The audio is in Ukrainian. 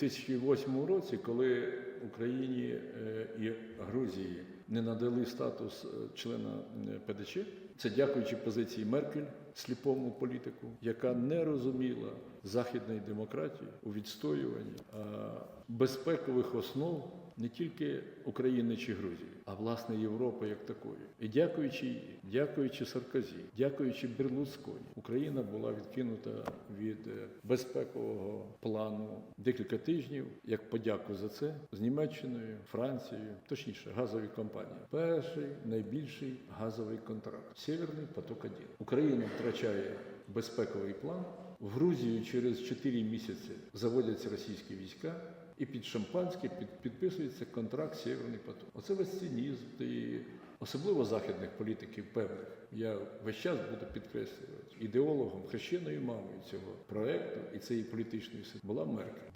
2008 році, коли Україні е, і Грузії не надали статус е, члена е, ПДЧ, це дякуючи позиції Меркель, сліпому політику, яка не розуміла західної демократії у відстоюванні безпекових основ не тільки України чи Грузії, а власне Європи як такої. І дякуючи їй, дякуючи Саркозі, дякуючи Берлусконі, Україна була відкинута від е, безпекового плану декілька тижнів, як подяку за це з Німеччиною, Францією, точніше, газові компанії. Перший найбільший газовий контракт Сєвєрний поток 1 Україна втрачає безпековий план. В Грузію через 4 місяці заводяться російські війська, і під шампанське під, підписується контракт Сєвєрний поток. Оце весь цинізм і особливо західних політиків певних. Я весь час буду підкреслювати ідеологом, хрещеною мамою цього проекту і цієї політичної сили була Меркель.